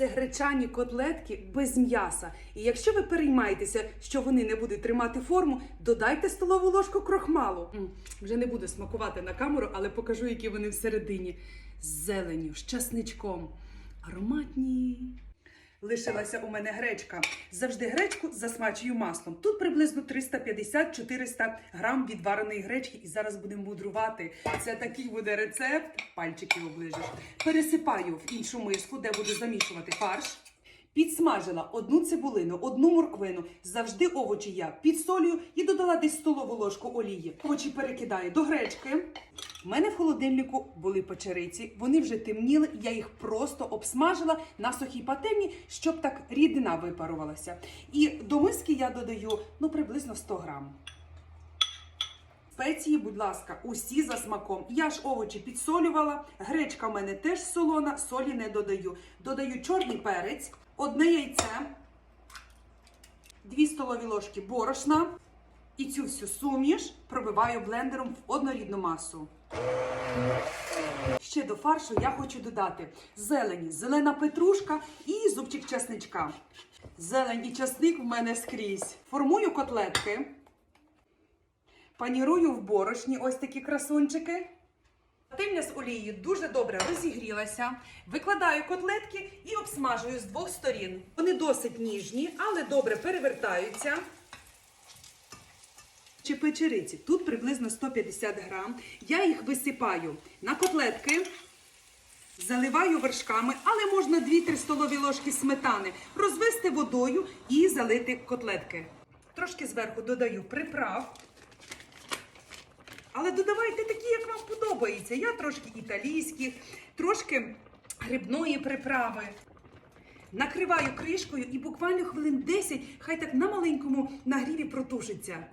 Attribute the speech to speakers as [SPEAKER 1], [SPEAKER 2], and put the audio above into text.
[SPEAKER 1] Це гречані котлетки без м'яса. І якщо ви переймаєтеся, що вони не будуть тримати форму, додайте столову ложку крохмалу. М, Вже не буду смакувати на камеру, але покажу, які вони всередині. З зеленю, з часничком. Ароматні. Лишилася у мене гречка. Завжди гречку засмачую маслом. Тут приблизно 350-400 грам відвареної гречки. І зараз будемо мудрувати. Це такий буде рецепт. Пальчики оближеш. Пересипаю в іншу миску, де буду замішувати фарш. Підсмажила одну цибулину, одну морквину. Завжди овочі я підсолюю і додала десь столову ложку олії. Овочі перекидаю до гречки. У мене в холодильнику були печериці, вони вже темніли, я їх просто обсмажила на сухій пательні, щоб так рідина випарувалася. І до миски я додаю ну приблизно 100 грам. Спеції, будь ласка, усі за смаком. Я ж овочі підсолювала. Гречка в мене теж солона, солі не додаю. Додаю чорний перець, одне яйце, дві столові ложки борошна. І цю всю суміш пробиваю блендером в однорідну масу. Ще до фаршу я хочу додати зелені, зелена петрушка і зубчик часничка. Зелень і часник в мене скрізь. Формую котлетки. Панірую в борошні ось такі красунчики. Пательня з олією дуже добре розігрілася. Викладаю котлетки і обсмажую з двох сторін. Вони досить ніжні, але добре перевертаються. Чи печериці. Тут приблизно 150 грам. Я їх висипаю на котлетки. Заливаю вершками, але можна 2-3 столові ложки сметани розвести водою і залити котлетки. Трошки зверху додаю приправ. Але додавайте такі, як вам подобається. Я трошки італійських, трошки грибної приправи. Накриваю кришкою і буквально хвилин 10 хай так на маленькому нагріві протушиться.